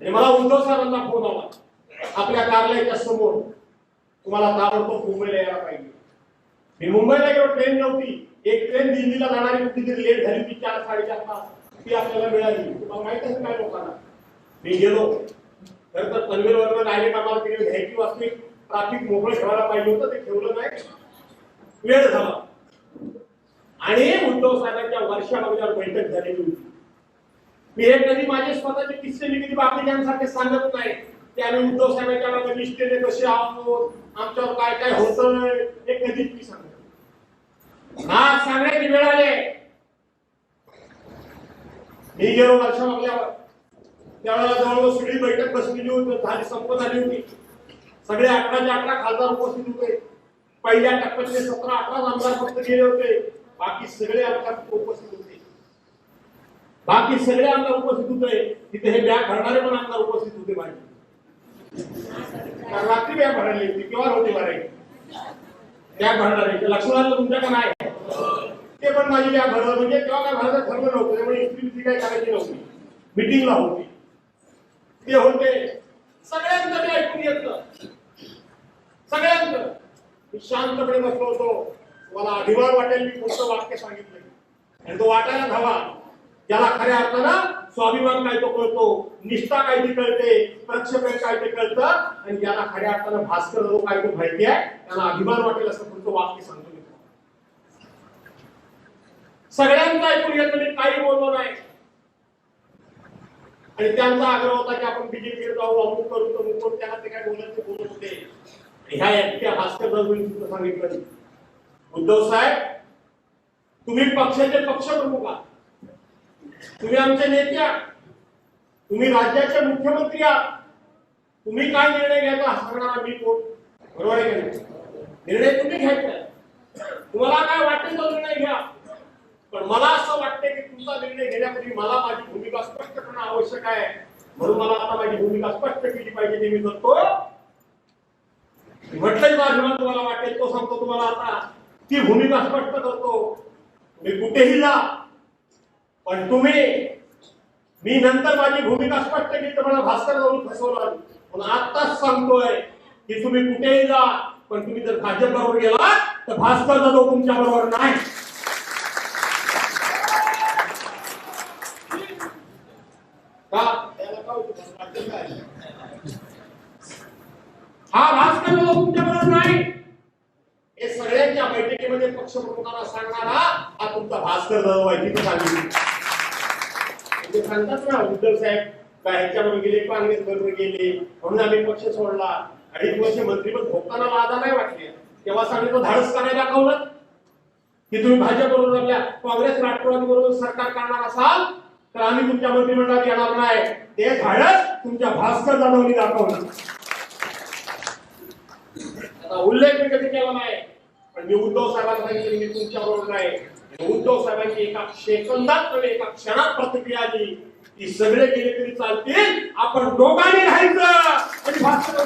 आणि मला उद्धव साहेबांना फोन आला. आपल्या कार्यालयाच्या समोर. तुम्हाला ताबडतोब मुंबईला यायला पाहिजे. मी मुंबईला गेलो ट्रेन नव्हती. एक ट्रेन दिल्लीला जाणारी कुठेतरी लेट झाली ती चार साडेचार तास ती आपल्याला मिळाली. तुम्हाला माहीत आहे काय लोकांना? मी गेलो. खरं तर पनवेलवरनं डायरेक्ट आम्हाला तिकडे घ्यायची वाचली. ट्राफिक मोकळं ठेवायला पाहिजे होतं ते ठेवलं नाही. वेळ झाला. आणि उद्धव साहेबांच्या वर्षामध्ये बैठक झालेली होती. मी हे कधी माझे स्वतःचे किस्से मी कधी बाकीच्यांसारखे सांगत नाही. की आम्ही उद्धव साहेबांच्या मागे निष्ठेने कसे आहोत? आमच्यावर काय काय होतं हे कधीच मी सांगत हा आज सांगण्याची वेळ आले मी गेलो वर्ष मागल्यावर त्यावेळेला जवळजवळ सगळी बैठक बसलेली होती झाली संपत आली होती. सगळे अकराचे अकरा खासदार उपस्थित होते. पहिल्या टप्प्यातले सतरा अकराच आमदार फक्त गेले होते. बाकी सगळे आमदार उपस्थित होते. बाकी सगळे आमदार उपस्थित होते. तिथे हे बॅग भरणारे पण आमदार उपस्थित होते माझे रात्री बॅग भरली होती केव्हा होते भरायची. बॅग भरणारे ते तुमच्याकडे नाही? ते पण माझी बॅग भरलं म्हणजे तेव्हा काय भरायचं ठरलं नव्हतं. त्यामुळे इस्त्री काय करायची नव्हती. मिटिंगला होती. ते होते. सगळ्यांचं मी ऐकून घेतलं. सगळ्यांचं. मी शांतपणे बसलो होतो. मला अभिमान वाटेल मी पुढचं वाक्य सांगितलं आणि तो वाटायला हवा. ज्याला खऱ्या अर्थानं स्वाभिमान काय तो कळतो निष्ठा काय ती कळते प्रक्षेपण काय ते कळतं आणि ज्याला खऱ्या अर्थानं भास्कर जो काय तो माहिती आहे त्याला अभिमान वाटेल असं पुढचं वाक्य सांगतो मी सगळ्यांचा ऐकून येत मी काही बोललो नाही. आणि त्यांचा आग्रह होता की आपण बीजेपीकडे जाऊ अमुक करू तर मुक त्यांना ते काय बोलत बोलत होते. आणि ह्या एकट्या भास्कर दळवींनी सांगितलं उद्धव साहेब तुम्ही पक्षाचे पक्षप्रमुख आहात. तुम्ही आमचे नेते आहात. तुम्ही राज्याचे मुख्यमंत्री आहात. तुम्ही काय निर्णय घ्यायचा हा मी कोण? बरोबर आहे निर्णय तुम्ही घ्यायचा तुम्हाला काय वाटेल तो निर्णय घ्या. पण मला असं वाटतं की तुमचा निर्णय घेण्यापूर्वी मला माझी भूमिका स्पष्ट करणं आवश्यक आहे. म्हणून मला आता माझी भूमिका स्पष्ट केली पाहिजे ते मी करतो म्हटलं माझ्या तुम्हाला वाटेल तो सांगतो तुम्हाला आता. ती भूमिका स्पष्ट करतो. मी कुठेही जा. पण तुम्ही मी नंतर माझी भूमिका स्पष्ट केली तर मला भास्कर जाऊन फसवलं. पण आत्ताच सांगतोय की तुम्ही कुठेही जा पण तुम्ही जर भाजप बरोबर गेला तर भास्कर जाधव तुमच्या बरोबर नाही. का? हा भास्कर जाधव तुमच्या बरोबर नाही. हे सगळ्यांच्या बैठकीमध्ये पक्षप्रमुखांना सांगणारा हा तुमचा भास्कर जाधव आहे तिथे सांगितलं. सांगतात ना उद्धव साहेब काय गेले काँग्रेस बरोबर गेले म्हणून आम्ही पक्ष सोडला. अडीच वर्ष मंत्रीपद भोगताना लाजा नाही वाटले. तेव्हा सांगितलं धाडस करायला दाखवलं की तुम्ही भाजप बरोबर आपल्या काँग्रेस राष्ट्रवादी बरोबर सरकार करणार असाल तर आम्ही तुमच्या मंत्रिमंडळात येणार नाही. ते धाडस तुमच्या भास्कर जाधवनी दाखवलं आता उल्लेख मी कधी केला नाही पण मी उद्धव साहेबांना सांगितलं मी तुमच्या बरोबर नाही. उद्धव साहेबांची एका सेकंदात नव्हे एका क्षणात प्रतिक्रिया आली. की सगळे गेले तरी चालतील. आपण दोघांनी राहायचं. आणि भाजपा